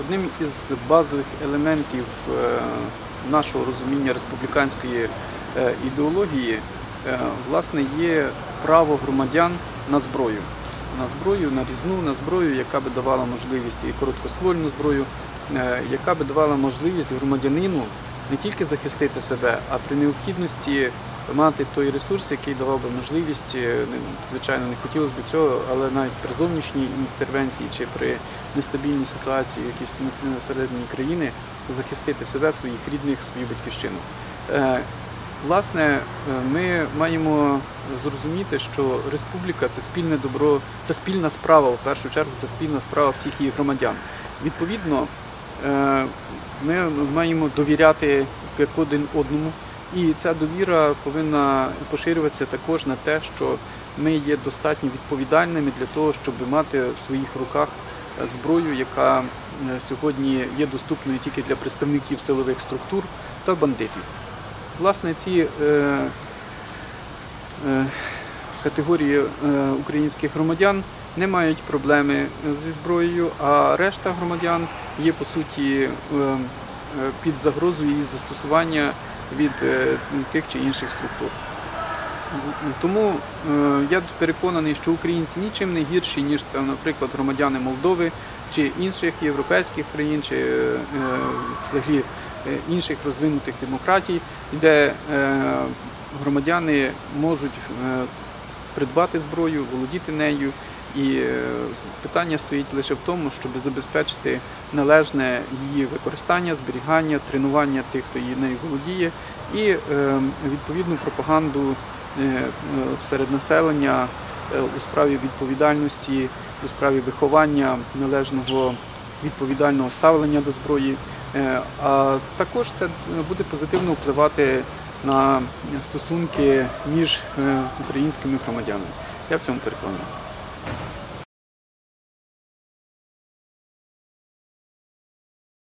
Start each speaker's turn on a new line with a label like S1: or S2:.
S1: Одним із базових елементів е, нашого розуміння республіканської е, ідеології е, власне є право громадян на зброю. На зброю, на різну, на зброю, яка би давала можливість і короткоствольну зброю, яка би давала можливість громадянину не тільки захистити себе, а при необхідності мати той ресурс, який давав би можливість, е, звичайно, не хотілося б цього, але навіть при зовнішній інтервенції чи при нестабільній ситуації якісь на- всередині країни захистити себе, своїх рідних, свою батьківщину. Е, Власне, е, ми маємо зрозуміти, що республіка це спільне добро, це спільна справа, в першу чергу, це спільна справа всіх її громадян. Відповідно, ми маємо довіряти один одному, і ця довіра повинна поширюватися також на те, що ми є достатньо відповідальними для того, щоб мати в своїх руках е, зброю, яка е, сьогодні є доступною тільки для представників силових структур та бандитів. Власне, ці е, е, категорії е, українських громадян не мають проблеми зі зброєю, а решта громадян є по суті е, е, під загрозою її застосування від е, тих чи інших структур. Тому е, я переконаний, що українці нічим не гірші, ніж там, наприклад, громадяни Молдови чи інших європейських країн, чи е, взагалі інших розвинутих демократій, де громадяни можуть придбати зброю, володіти нею. І е, питання стоїть лише в тому, щоб забезпечити належне її використання, зберігання, тренування тих, хто її нею володіє, і е, відповідну пропаганду е, серед населення у справі відповідальності, у справі виховання належного відповідального ставлення до зброї. А також це буде позитивно впливати на стосунки між е, українськими громадянами. Я в цьому переконаний.